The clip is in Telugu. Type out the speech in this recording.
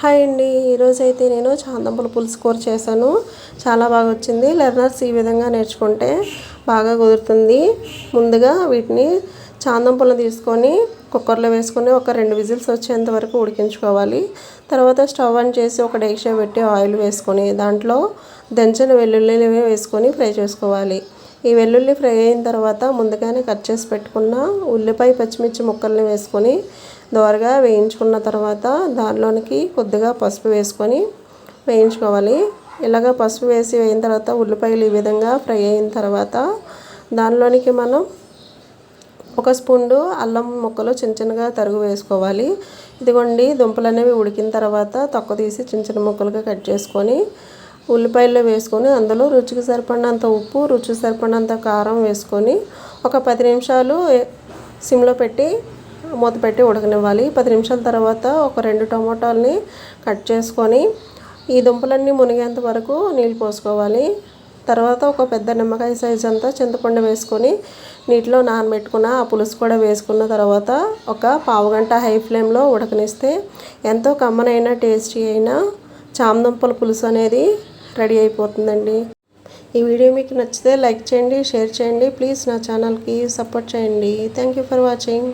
హాయ్ అండి. ఈరోజు అయితే నేను చాందంపుల పులుసు కూర చేశాను. చాలా బాగా వచ్చింది. లెర్నర్స్ ఈ విధంగా నేర్చుకుంటే బాగా కుదురుతుంది. ముందుగా వీటిని చాందంపులను తీసుకొని కుక్కర్లో వేసుకొని ఒక రెండు విజిల్స్ వచ్చేంత వరకు ఉడికించుకోవాలి. తర్వాత స్టవ్ ఆన్ చేసి ఒక డేక్షా పెట్టి ఆయిల్ వేసుకొని దాంట్లో దంచిన వెల్లుల్లి వేసుకొని ఫ్రై చేసుకోవాలి. ఈ వెల్లుల్లి ఫ్రై అయిన తర్వాత ముందుగానే కట్ చేసి పెట్టుకున్న ఉల్లిపాయ పచ్చిమిర్చి ముక్కల్ని వేసుకొని దోరగా వేయించుకున్న తర్వాత దానిలోనికి కొద్దిగా పసుపు వేసుకొని వేయించుకోవాలి. ఇలాగ పసుపు వేసి వేయిన తర్వాత ఉల్లిపాయలు ఈ విధంగా ఫ్రై అయిన తర్వాత దానిలోనికి మనం ఒక స్పూన్డు అల్లం ముక్కలు చిన్న చిన్నగా తరుగు వేసుకోవాలి. ఇదిగోండి దుంపలు అనేవి ఉడికిన తర్వాత తొక్క తీసి చిన్న చిన్న ముక్కలుగా కట్ చేసుకొని ఉల్లిపాయల్లో వేసుకొని అందులో రుచికి సరిపడినంత ఉప్పు రుచికి సరిపడినంత కారం వేసుకొని ఒక పది నిమిషాలు సిమ్లో పెట్టి మూత పెట్టి ఉడకనివ్వాలి. పది నిమిషాల తర్వాత ఒక రెండు టమాటాలని కట్ చేసుకొని ఈ దుంపలన్నీ మునిగేంత వరకు నీళ్ళు పోసుకోవాలి. తర్వాత ఒక పెద్ద నిమ్మకాయ సైజ్ అంతా చింతపండు వేసుకొని నీటిలో నానబెట్టుకున్న ఆ పులుసు కూడా వేసుకున్న తర్వాత ఒక పావు గంట హై ఫ్లేమ్లో ఉడకనిస్తే ఎంతో కమ్మనైన టేస్టీ అయిన చామదుంపల పులుసు అనేది రెడీ అయిపోతుందండి. ఈ వీడియో మీకు నచ్చితే లైక్ చేయండి షేర్ చేయండి. ప్లీజ్ నా ఛానల్కి సపోర్ట్ చేయండి. Thank you for watching